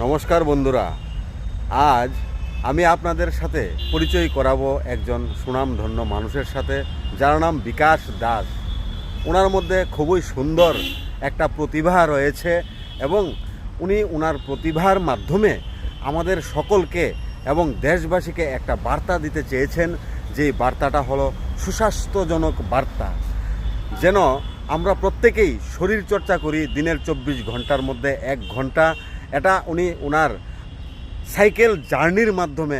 নমস্কার বন্ধুরা। আজ আমি আপনাদের সাথে পরিচয় করাবো একজন সুনামধন্য মানুষের সাথে, যার নাম বিকাশ দাস। ওনার মধ্যে খুবই সুন্দর একটা প্রতিভা রয়েছে এবং উনি ওনার প্রতিভার মাধ্যমে আমাদের সকলকে এবং দেশবাসীকে একটা বার্তা দিতে চেয়েছেন যে বার্তাটা হলো সুস্বাস্থ্যজনক বার্তা। যেন আমরা প্রত্যেকেই শরীর চর্চা করি দিনের চব্বিশ ঘণ্টার মধ্যে এক ঘণ্টা এটা উনি ওনার সাইকেল জার্নির মাধ্যমে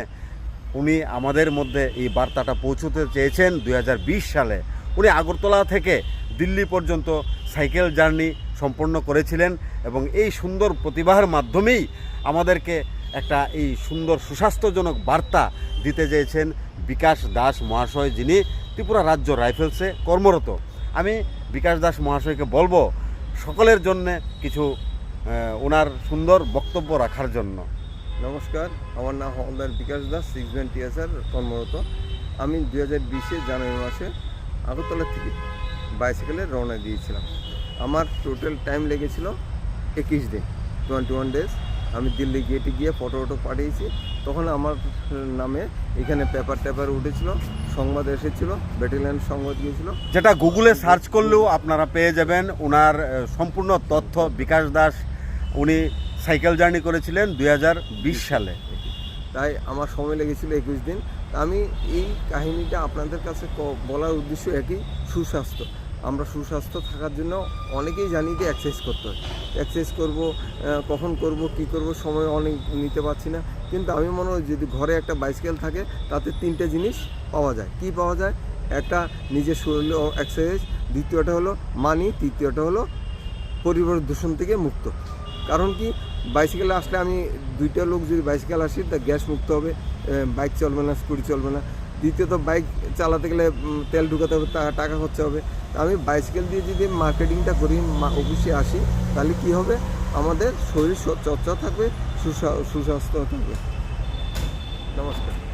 উনি আমাদের মধ্যে এই বার্তাটা পৌঁছতে চেয়েছেন দু হাজার বিশ সালে। উনি আগরতলা থেকে দিল্লি পর্যন্ত সাইকেল জার্নি সম্পন্ন করেছিলেন এবং এই সুন্দর প্রতিভার মাধ্যমেই আমাদেরকে একটা এই সুন্দর সুস্বাস্থ্যজনক বার্তা দিতে চেয়েছেন বিকাশ দাস মহাশয় যিনি ত্রিপুরা রাজ্য রাইফেলসে কর্মরত। আমি বিকাশ দাস মহাশয়কে বলব, সকলের জন্য কিছু ওনার সুন্দর বক্তব্য রাখার জন্য। নমস্কার আমার নাম Haldar Bikash Das six band TSR কর্মরত। আমি দু হাজার বিশে জানুয়ারি মাসে আগরতলা থেকে বাইসাইকেলে রওনা দিয়েছিলাম। আমার টোটাল টাইম লেগেছিল একুশ দিন টোয়েন্টি ওয়ান ডেজ আমি দিল্লি গেটে গিয়ে ফটো ফটো পাঠিয়েছি। তখন আমার নামে এখানে পেপার টেপার উঠেছিল সংবাদ এসেছিল ব্যাটালিয়ান সংবাদ গিয়েছিল যেটা গুগলে সার্চ করলেও আপনারা পেয়ে যাবেন। ওনার সম্পূর্ণ তথ্য বিকাশ দাস উনি সাইকেল জার্নি করেছিলেন দু হাজার বিশ সালে। তাই আমার সময় লেগেছিল একুশ দিন। আমি এই কাহিনীটা আপনাদের কাছে বলার উদ্দেশ্য একই, সুস্বাস্থ্য। আমরা সুস্বাস্থ্য থাকার জন্য অনেকেই জানি যে এক্সারসাইজ করতে হয়। এক্সারসাইজ করব কখন করব, কি করব, সময় অনেক নিতে পারছি না। কিন্তু আমি মনে হয় যদি ঘরে একটা বাইসাইকেল থাকে, তাতে তিনটে জিনিস পাওয়া যায়। কি পাওয়া যায়? একটা নিজের শরীরে এক্সারসাইজ দ্বিতীয়টা হলো মানি তৃতীয়টা হলো পরিবার দূষণ থেকে মুক্ত। কারণ কি বাইসাইকেলে আসলে আমি দুইটা লোক যদি বাইসাইকেল আসি, তা গ্যাস মুক্ত হবে বাইক চলবে না স্কুটি চলবে না। দ্বিতীয়ত বাইক চালাতে গেলে তেল ঢুকাতে হবে টাকা খরচা হবে। আমি বাইসাইকেল দিয়ে যদি মার্কেটিংটা করি অফিসে আসি, তাহলে কি হবে? আমাদের শরীর চর্চা থাকবে সুস্বা- সুস্বাস্থ্য থাকবে। নমস্কার।